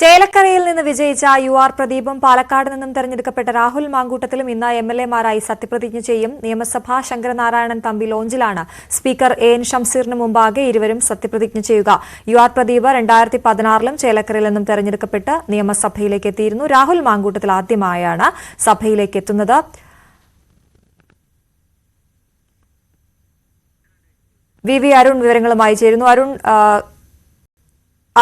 ചേലക്കരയിൽ നിന്ന് വിജയിച്ച യു ആർ പ്രദീപും പാലക്കാട് നിന്നും തെരഞ്ഞെടുക്കപ്പെട്ട രാഹുൽ മാങ്കൂട്ടത്തിലും ഇന്ന് എം എൽ എമാരായി സത്യപ്രതിജ്ഞ ചെയ്യും. നിയമസഭാ ശങ്കരനാരായണൻ തമ്പി ലോഞ്ചിലാണ്. സ്പീക്കർ എ എൻ ഷംസീറിന് മുമ്പാകെ ഇരുവരും സത്യപ്രതിജ്ഞ ചെയ്യുക. യു ആർ പ്രദീപ് രണ്ടായിരത്തി പതിനാറിലും ചേലക്കരയിൽ നിന്നും തെരഞ്ഞെടുക്കപ്പെട്ട് നിയമസഭയിലേക്ക് എത്തിയിരുന്നു. രാഹുൽ മാങ്കൂട്ടത്തിൽ ആദ്യമായാണ് സഭയിലേക്ക് എത്തുന്നത്. വി വി അരുൺ വിവരങ്ങളുമായി ചേരുന്നു. അരുൺ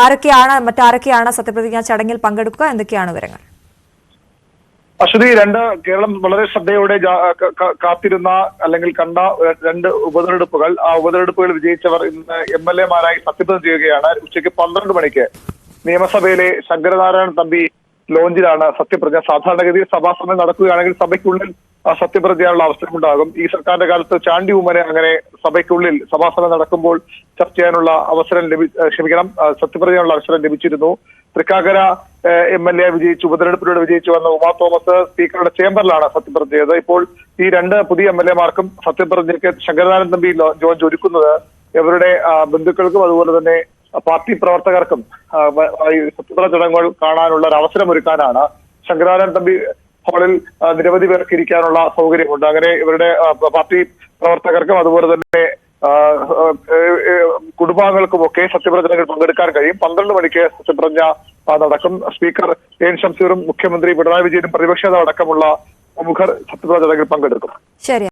ആരൊക്കെയാണ് മറ്റാരൊക്കെയാണ് സത്യപ്രതിജ്ഞ ചടങ്ങിൽ പങ്കെടുക്കുക? എന്തൊക്കെയാണ് വിവരങ്ങൾ? അശ്വതി രണ്ട് കേരളം വളരെ ശ്രദ്ധയോടെ കാത്തിരുന്ന അല്ലെങ്കിൽ കണ്ട രണ്ട് ഉപതെരഞ്ഞെടുപ്പുകൾ. ആ ഉപതെരഞ്ഞെടുപ്പുകൾ വിജയിച്ചവർ ഇന്ന് എം എൽ എമാരായി സത്യപ്രതിജ്ഞ ചെയ്യുകയാണ്. ഉച്ചയ്ക്ക് പന്ത്രണ്ട് മണിക്ക് നിയമസഭയിലെ ശങ്കരനാരായണൻ തമ്പി ലോഞ്ചിലാണ് സത്യപ്രതിജ്ഞ. സാധാരണഗതിയിൽ സഭാസമയം നടക്കുകയാണെങ്കിൽ സഭയ്ക്കുള്ളിൽ ആ സത്യപ്രതിജ്ഞയുള്ള അവസരമുണ്ടാകും. ഈ സർക്കാരിന്റെ കാലത്ത് ചാണ്ടി ഉമ്മനെ അങ്ങനെ സഭയ്ക്കുള്ളിൽ സഭാസഭ നടക്കുമ്പോൾ ചർച്ച ചെയ്യാനുള്ള അവസരം ലഭി ക്ഷമിക്കണം സത്യപ്രതിയാനുള്ള അവസരം ലഭിച്ചിരുന്നു. തൃക്കാക്കര എം എൽ എ വിജയിച്ചു ഉപതെരഞ്ഞെടുപ്പിലൂടെ വിജയിച്ചു വന്ന ഉമാ തോമസ് സ്പീക്കറുടെ ചേംബറിലാണ് സത്യപ്രതിജ്ഞ. ചെയ്തത് ഇപ്പോൾ ഈ രണ്ട് പുതിയ എം എൽ എമാർക്കും സത്യപ്രതിജ്ഞയ്ക്ക് ശങ്കരനാരൻ തമ്പി ജോൺ ജോർജ് ഒരുക്കുന്നത് ഇവരുടെ ബന്ധുക്കൾക്കും അതുപോലെ തന്നെ പാർട്ടി പ്രവർത്തകർക്കും സത്യപ്രതിജ്ഞ ചടങ്ങുകൾ കാണാനുള്ള ഒരു അവസരം ഒരുക്കാനാണ് ശങ്കരനാരായണൻ തമ്പി ഹാളിൽ നിരവധി പേർക്ക് ഇരിക്കാനുള്ള സൗകര്യമുണ്ട്. അങ്ങനെ ഇവരുടെ പാർട്ടി പ്രവർത്തകർക്കും അതുപോലെ തന്നെ സത്യപ്രതിജ്ഞകൾ കുടുംബാംഗങ്ങൾക്കുമൊക്കെ സത്യപ്രതിജ്ഞയിൽ പങ്കെടുക്കാൻ കഴിയും. പന്ത്രണ്ട് മണിക്ക് സത്യപ്രതിജ്ഞ നടക്കും. സ്പീക്കർ എൻ ഷംസീറും മുഖ്യമന്ത്രി പിണറായി വിജയനും പ്രതിപക്ഷ അടക്കമുള്ള പ്രമുഖർ സത്യപ്രതിജ്ഞ ചടങ്ങിൽ പങ്കെടുക്കും. ശരി.